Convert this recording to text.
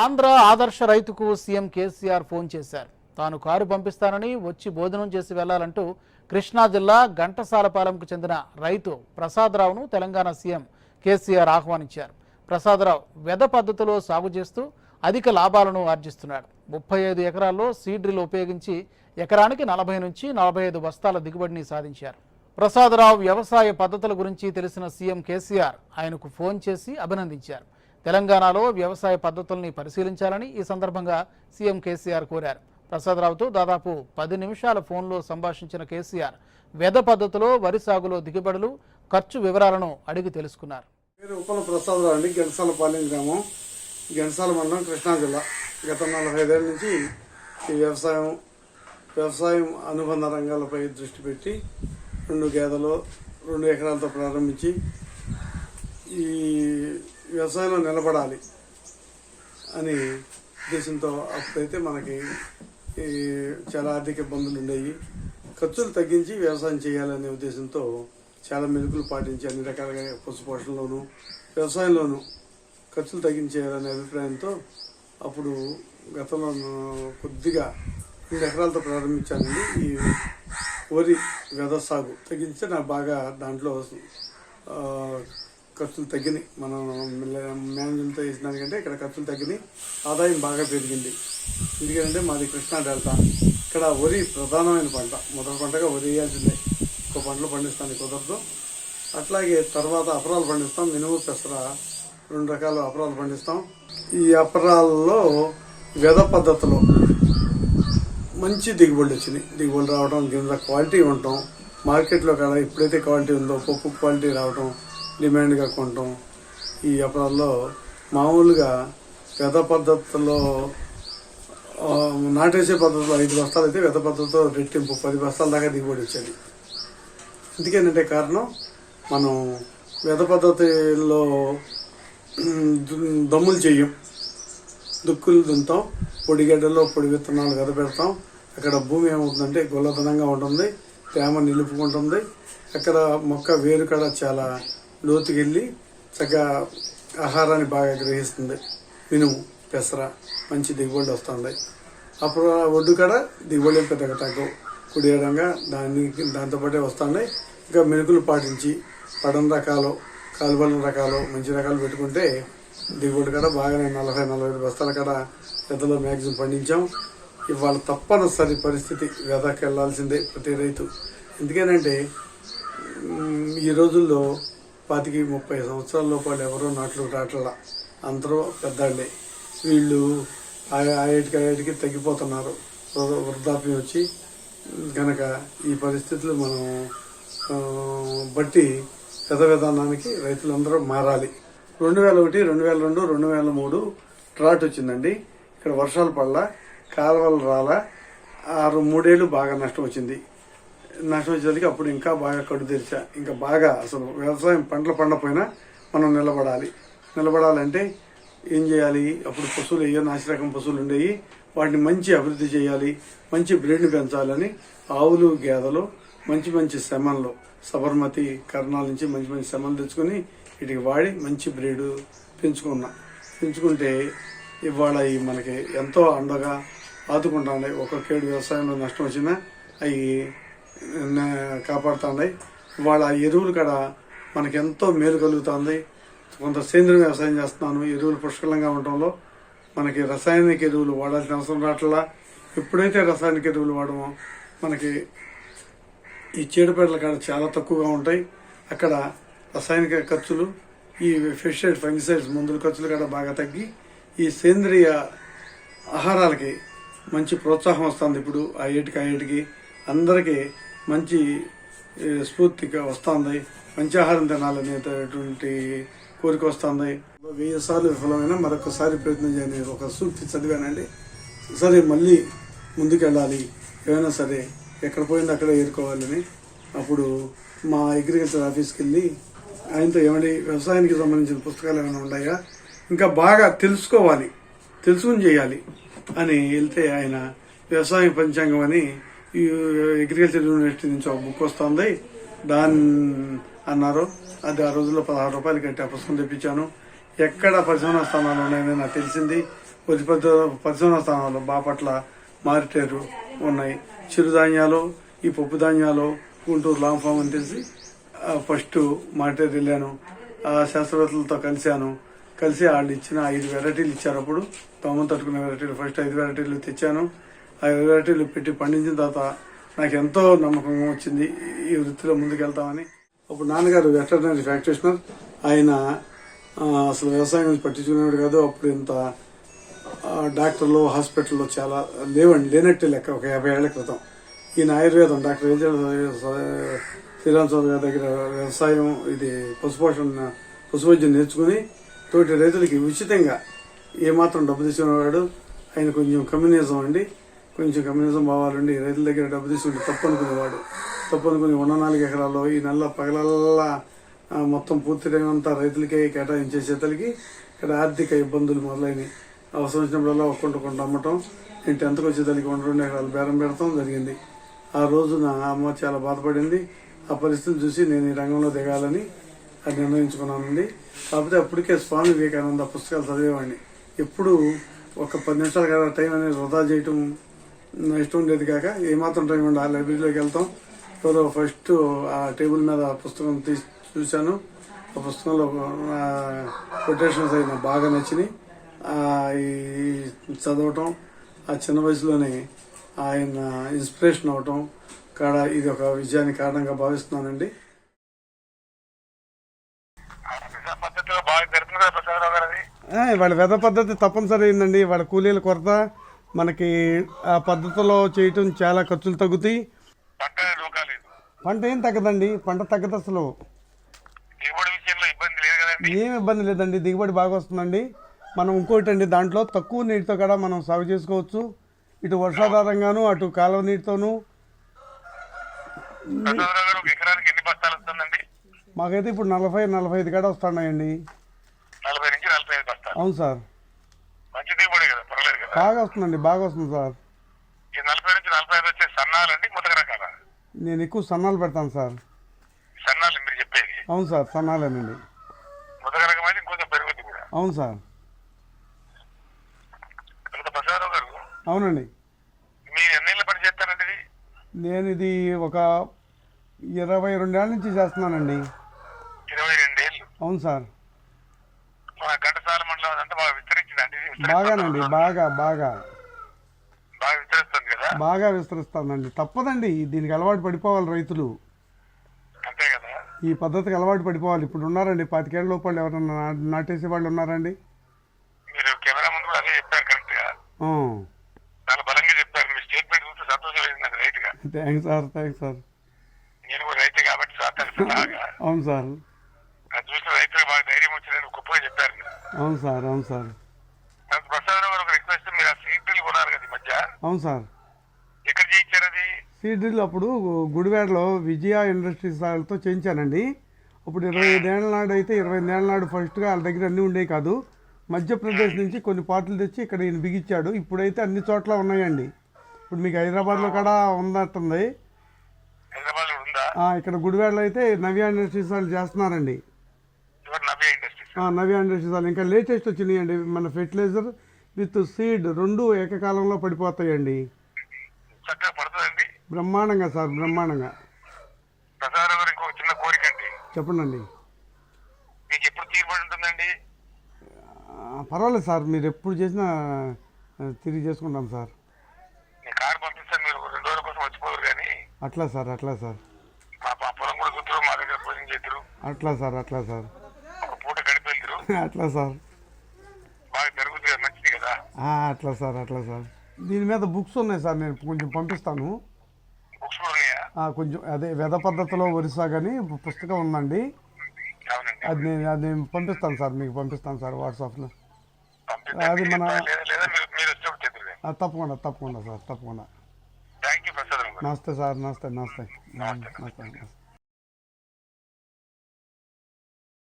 ఆంధ్ర ఆదర్శ రైతుకు CM KCR phone చేశారు. తాను కారు పంపిస్తానని వచ్చి భోజనం చేసి వెళ్ళాలంటూ కృష్ణా జిల్లా ఘంటసాలపాలెంకు చెందిన రైతు ప్రసాదరావును తెలంగాణ సీఎం కేసీఆర్ ఆహ్వానించారు. ప్రసాదరావు వెద పద్ధతిలో సాగు చేస్తూ అధిక లాభాలను ఆర్జిస్తున్నాడు. ముప్పై ఐదు ఎకరాల్లో సీడ్రిల్ ఉపయోగించి ఎకరానికి నలభై నుంచి నలభై ఐదు బస్తాల దిగుబడిని సాధించారు. ప్రసాదరావు వ్యవసాయ పద్ధతుల గురించి తెలిసిన సీఎం కేసీఆర్ ఆయనకు ఫోన్ చేసి అభినందించారు. తెలంగాణలో వ్యవసాయ పద్ధతుల్ని పరిశీలించాలని ఈ సందర్భంగా సీఎం కేసీఆర్ కోరారు. ప్రసాదరావుతో దాదాపు పది నిమిషాల ఫోన్లో సంభాషించిన కేసీఆర్ వెద పద్ధతిలో వరి సాగులో దిగుబడులు ఖర్చు వివరాలను అడిగి తెలుసుకున్నారు. పేరు ఉప్పల ప్రసాదరావు అండి గెంటసాలపాలెం గ్రామం గెంటసాల మండలం కృష్ణా జిల్లా. గత నలభై నుంచి ఈ వ్యవసాయం వ్యవసాయం అనుబంధ రంగాలపై దృష్టి పెట్టి రెండు గేదెలు రెండు ఎకరాలతో ప్రారంభించి ఈ వ్యవసాయంలో నిలబడాలి అని ఉద్దేశంతో అప్పుడైతే మనకి ఈ చాలా ఆర్థిక ఇబ్బందులు ఉండేవి. ఖర్చులు తగ్గించి వ్యవసాయం చేయాలనే ఉద్దేశంతో చాలా మెలుకులు పాటించి అన్ని రకాలుగా పశుపోషణలోనూ వ్యవసాయంలోనూ వ్యవసాయంలోను ఖర్చులు తగ్గించేయాలనే అభిప్రాయంతో అప్పుడు గతంలో కొద్దిగా రెండు ఎకరాలతో ప్రారంభించానండి. ఈ వరి వెద సాగు తగ్గించి నాకు బాగా దాంట్లో ఖర్చులు తగ్గినాయి. మనం మేనేజ్మెంట్తో చేసిన దానికంటే ఇక్కడ ఖర్చులు తగ్గినాయి. ఆదాయం బాగా పెరిగింది. ఎందుకంటే మాది కృష్ణా డెల్టా. ఇక్కడ వరి ప్రధానమైన పంట. మొదటి పంటగా వరి వేయాల్సిందే. ఒక పంటలు పండిస్తాను కుదరదు. అట్లాగే తర్వాత అపరాలు పండిస్తాం. మినుము పెసర రెండు రకాల అపరాలు పండిస్తాం. ఈ అపరాల్లో వెద పద్ధతిలో మంచి దిగుబడులు వచ్చినాయి. దిగుబడులు రావడం కింద క్వాలిటీ ఉండటం మార్కెట్లో కాడ ఎప్పుడైతే క్వాలిటీ ఉందో పప్పు క్వాలిటీ రావడం డిమాండ్గా కొనటం ఈ వ్యాపారాల్లో మామూలుగా వెద పద్ధతిలో నాటేసే పద్ధతిలో ఐదు బస్తాలు అయితే వెద పద్ధతితో రెట్టింపు పది బస్తాల దాకా దిగుబడి వచ్చేది. ఎందుకేంటంటే కారణం మనం వెద పద్ధతిలో దమ్ములు చెయ్యం దుక్కులు దుంతాం పొడిగడ్డలో పొడి విత్తనాలు వెద పెడతాం. అక్కడ భూమి ఏమవుతుందంటే గుల్లదనంగా ఉంటుంది తేమ నిలుపుకుంటుంది. అక్కడ మొక్క వేరు కూడా చాలా లోతుకెళ్ళి చక్కగా ఆహారాన్ని బాగా గ్రహిస్తుంది. మినుము పెసర మంచి దిగుబడి వస్తుంది. అప్పుడు ఆ ఒడ్డు కాడ దిగుబడి పెద్దగా తగ్గవు. కుడియడంగా దానికి దాంతోపాటే వస్తున్నాయి. ఇంకా మెనుకులు పాటించి పడన రకాలు కాలుబలం రకాలు మంచి రకాలు పెట్టుకుంటే దిగుబడి కాడ బాగానే నలభై నలభై ఐదు బస్తాల కాడ పెద్దలో మ్యాక్సిమం పండించాం. ఇవాళ తప్పనిసరి పరిస్థితి వెదకెళ్ళాల్సిందే ప్రతి రైతు. ఎందుకనంటే ఈ రోజుల్లో పాతికి ముప్పై సంవత్సరాల లోపల ఎవరో నాట్లు రాట్లా. అందరూ పెద్దాళ్ళే. వీళ్ళు ఆ- ఆయటికి ఆయటికి తగ్గిపోతున్నారు. వృ- వృద్ధాప్యం వచ్చి కనుక ఈ పరిస్థితులు మనం బట్టి పెద్ద విధానానికి రైతులందరూ మారాలి. రెండు వేల ఒకటి రెండు వేల రెండు రెండు వేల మూడు ట్రాట్ వచ్చిందండి. ఇక్కడ వర్షాలు పడలా కాలువలు రాలా. ఆరు మూడేళ్ళు బాగా నష్టం వచ్చింది. నష్టం వచ్చేసరికి అప్పుడు ఇంకా బాగా కడు తెరిచా. ఇంకా బాగా అసలు వ్యవసాయం పంటలు పండపోయినా మనం నిలబడాలి. నిలబడాలంటే ఏం చేయాలి? అప్పుడు పశువులు ఏ నాసిరకం పశువులు ఉండేవి వాటిని మంచి అభివృద్ధి చేయాలి. మంచి బ్రీడ్ని పెంచాలని ఆవులు గేదెలు మంచి మంచి శమన్లు సబర్మతి కర్ణాల నుంచి మంచి మంచి శమన్లు తెచ్చుకొని వీటికి వాడి మంచి బ్రీడ్ పెంచుకున్నా. పెంచుకుంటే ఇవాళ ఈ మనకి ఎంతో అండగా ఆదుకుంటున్నాయి ఒక్కొక్కేడు వ్యవసాయంలో నష్టం వచ్చినా అవి కాపాడుతున్నాయి వాళ్ళ ఎరువులు కూడా మనకెంతో ఎంతో మేలు కలుగుతుంది. కొంత సేంద్రియ వ్యవసాయం చేస్తున్నాను. ఎరువులు పుష్కలంగా ఉండటంలో మనకి రసాయనిక ఎరువులు వాడాల్సిన అవసరం రావట్లా. ఎప్పుడైతే రసాయనిక ఎరువులు వాడమో మనకి ఈ చీడపేటల కాడ చాలా తక్కువగా ఉంటాయి. అక్కడ రసాయనిక ఖర్చులు ఈ ఫెస్టిసైడ్ ఫంగిసైడ్స్ మందుల ఖర్చులు కూడా బాగా తగ్గి ఈ సేంద్రియ ఆహారాలకి మంచి ప్రోత్సాహం వస్తుంది. ఇప్పుడు ఆ ఏటికి ఆ ఏటికి అందరికీ మంచి స్ఫూర్తిగా వస్తుంది. మంచి ఆహారం తినాలనేటటువంటి కోరిక వస్తుంది. వెయ్యి సార్లు విఫలమైన మరొకసారి ప్రయత్నం చేయని ఒక సూక్తి చదివానండి. సరే మళ్ళీ ముందుకెళ్ళాలి. ఏమైనా సరే ఎక్కడ పోయింది అక్కడ ఏరుకోవాలని. అప్పుడు మా అగ్రికల్చర్ ఆఫీస్కి వెళ్ళి ఆయనతో ఏమండి వ్యవసాయానికి సంబంధించిన పుస్తకాలు ఏమైనా ఉన్నాయా? ఇంకా బాగా తెలుసుకోవాలి తెలుసుకుని చేయాలి అని వెళ్తే ఆయన వ్యవసాయ పంచాంగం అని ఈ అగ్రికల్చర్ యూనివర్సిటీ నుంచి ఒక బుక్ వస్తుంది. దాన్ని అన్నారు. అది ఆ రోజుల్లో పదహారు రూపాయలు కట్టి ఆ పుస్తకం తెప్పించాను. ఎక్కడ పరిశోధనా స్థానాలు ఉన్నాయని నాకు తెలిసింది. కొద్ది పెద్ద పరిశోధన స్థానాలు బాపట్ల మారిటేరు ఉన్నాయి. చిరుధాన్యాలు ఈ పప్పు ధాన్యాలు గుంటూరు లాంగ్ ఫామ్ అని తెలిసి ఫస్ట్ మారిటేరు వెళ్ళాను. ఆ శాస్త్రవేత్తలతో కలిశాను. కలిసి వాళ్ళు ఇచ్చిన ఐదు వెరైటీలు ఇచ్చారు అప్పుడు. దోమలు తట్టుకునే వెరైటీలు ఫస్ట్ ఐదు వెరైటీలు తెచ్చాను. ఆ వెరైటీలు పెట్టి పండించిన తర్వాత నాకు ఎంతో నమ్మకం వచ్చింది ఈ వృత్తిలో ముందుకెళ్తామని. అప్పుడు నాన్నగారు వెటర్నరీ ప్రాక్టీషనర్. ఆయన అసలు వ్యవసాయం గురించి పట్టించుకునేవాడు కాదు. అప్పుడు ఇంత డాక్టర్లు హాస్పిటల్లో చాలా లేవండి లేనట్టే లెక్క ఒక యాభై ఏళ్ళ క్రితం. ఈయన ఆయుర్వేదం డాక్టర్ శ్రీరామ్ చౌదరి గారి దగ్గర వ్యవసాయం ఇది పశుపోషణ పశువైద్యం నేర్చుకుని తోటి రైతులకి ఉచితంగా ఏమాత్రం డబ్బు తీసుకునేవాడు ఆయన కొంచెం కమ్యూనిజం అండి. కొంచెం కమ్యూనిజం భావాలండి రైతుల దగ్గర డబ్బు తీసుకుంటే తప్పు అనుకునేవాడు తప్పు అనుకుని ఉన్న నాలుగు ఎకరాల్లో ఈ నెల పగలల్లా మొత్తం పూర్తి టైం అంతా రైతులకే కేటాయించేసేతలకి ఇక్కడ ఆర్థిక ఇబ్బందులు మొదలైనవి. అవసరం వచ్చినప్పుడల్లా ఒక్కొంట కొంట అమ్మటం నేను టెన్త్కి వచ్చేతలకి రెండు రెండు ఎకరాలు బేరం పెడతాం జరిగింది. ఆ రోజు నా అమ్మ చాలా బాధపడింది. ఆ పరిస్థితి చూసి నేను ఈ రంగంలో దిగాలని అది నిర్ణయించుకున్నానండి. కాకపోతే అప్పటికే స్వామి వివేకానంద పుస్తకాలు చదివేవాడిని. ఎప్పుడు ఒక పది నిమిషాల కదా టైం అనేది వృధా చేయటం ఇష్టం ఉండేది కాక ఏమాత్రం టైం ఉండి ఆ లైబ్రరీలోకి వెళ్తాం. ఎవరో ఫస్ట్ ఆ టేబుల్ మీద ఆ పుస్తకం తీసి చూశాను. ఆ పుస్తకంలో కొటేషన్స్ అయి నాకు బాగా నచ్చినాయి. ఆ, ఈ చదవటం ఆ చిన్న వయసులోనే ఆయన ఇన్స్పిరేషన్ అవటం కాడ ఇది ఒక విజయానికి కారణంగా భావిస్తున్నానండి. వాళ్ళ వెద పద్ధతి తప్పనిసరి అయిందండి. వాళ్ళ కూలీల కొరత మనకి ఆ పద్ధతిలో చేయటం చాలా ఖర్చులు తగ్గుతాయి. పంట ఏం తగ్గదండి? పంట తగ్గదు అసలు. విషయంలో ఇబ్బంది లేదు కదండి. ఏం ఇబ్బంది లేదండి. దిగుబడి బాగా వస్తుందండి. మనం ఇంకోటి అండి దాంట్లో తక్కువ నీటితో కూడా మనం సాగు చేసుకోవచ్చు. ఇటు వర్షాధారంగాను అటు కాలువ నీటితోనూ. మాకైతే ఇప్పుడు నలభై నలభై ఐదు కాడ వస్తున్నాయండి అవును సార్. బాగా వస్తుందండి బాగా వస్తుంది సార్. ఈ నలభై నుంచి నలభై ఐదు వచ్చే సన్నాలండి ముతక రకాల? నేను ఎక్కువ సన్నాలు పెడతాను సార్. సన్నాలు మీరు చెప్పేది? అవును సార్ సన్నాలేనండి. ముతక రకం అయితే ఇంకొంచెం పెరుగుద్ది కూడా. అవును సార్. ప్రసాదరావు గారు అవునండి. మీరు ఎన్నేళ్ళ పని చేస్తారండి ఇది? నేను ఇది ఒక ఇరవై రెండేళ్ళ నుంచి చేస్తున్నానండి. ఇరవై రెండేళ్ళు. అవును సార్ మన ఘంటసాల మండలం అదంతా బాగా విస్తరించిందండి ఇది విస్తరిస్తుంది. బాగానండి బాగా బాగా. బాగా విస్తరిస్తుంది కదా? బాగా విస్తరిస్తానండి తప్పదండి దీనికి అలవాటు పడిపోవాలి రైతులు. అంతే కదా? ఈ పద్ధతికి అలవాటు పడిపోవాలి. ఇప్పుడు ఉన్నారండి పాతికేళ్ళ లోపల ఎవరన్నా నాటేసే వాళ్ళు ఉన్నారండి? మీరు కెమెరా ముందు కూడా అదే చెప్పారు కరెక్ట్గా? ఆ. చాలా బలంగా చెప్పారు. మీ స్టేట్మెంట్ చూస్తే సంతోషం వేసిందండి రైట్గా థ్యాంక్స్ సార్ థ్యాంక్స్ సార్. నేను కూడా రైతే కాబట్టి అవును సార్. అది చూసిన రైతులకు బాగా ధైర్యం వచ్చిందని గొప్పగా చెప్పారు. అవును సార్ అవును సార్ నాకు ప్రసాదరావు గారు ఒక రిక్వెస్ట్ మీరు ఆ సీట్ డ్రిల్ కొన్నారు కదా ఈ మధ్య అవును సార్. ఎక్కడ చేయించారు అది? సీడ్రిల్ అప్పుడు గుడివాడలో విజయ ఇండస్ట్రీస్ వాళ్ళతో చేయించానండి. ఇప్పుడు ఇరవై ఐదేళ్ళ నాడు అయితే ఇరవై ఐదేళ్ళ నాడు ఫస్ట్గా వాళ్ళ దగ్గర అన్నీ ఉండేవి కాదు. మధ్యప్రదేశ్ నుంచి కొన్ని పాటలు తెచ్చి ఇక్కడ ఈయన బిగించాడు. ఇప్పుడైతే అన్ని చోట్ల ఉన్నాయండి. ఇప్పుడు మీకు హైదరాబాద్లో కూడా ఉన్నట్టుంది. హైదరాబాద్లో ఉందా? ఆ, ఇక్కడ గుడివాడలో అయితే నవ్య ఇండస్ట్రీస్ వాళ్ళు చేస్తున్నారండి. నవ్య ఇండస్ట్రీస్ వాళ్ళు. ఇంకా లేటెస్ట్ వచ్చినాయండి మన ఫెర్టిలైజర్ విత్ సీడ్ రెండు ఏకకాలంలో పడిపోతాయండి. బ్రహ్మాండంగా సార్ బ్రహ్మాండంగా. చిన్న కోరిక అండి. చెప్పండి మీకు ఎప్పుడు ఉంటుందండి? పర్వాలేదు సార్ మీరు ఎప్పుడు చేసినా తిరిగి చేసుకుంటాం సార్. కారు పంపిస్తాను మీరు రెండు రోజుల కోసం వచ్చిపోరు కానీ. అట్లా సార్ అట్లా సార్. పొలం కూడా కూతురు మా దగ్గర చేద్దరు. అట్లా సార్ అట్లా సార్. పూట అట్లా సార్ బాగా జరుగుతుంది కదా మంచిది కదా ఆ, అట్లా సార్ అట్లా సార్. దీని మీద బుక్స్ ఉన్నాయి సార్ నేను కొంచెం పంపిస్తాను. కొంచెం అదే వెద పద్ధతిలో ఒరిస్సా కానీ పుస్తకం ఉందండి. అది నేను అది నేను పంపిస్తాను సార్ మీకు పంపిస్తాను సార్ వాట్సాప్లో. అది మన- తప్పకుండా తప్పకుండా సార్ తప్పకుండా. నమస్తే సార్ నమస్తే నమస్తే. నమస్తే నమస్తే.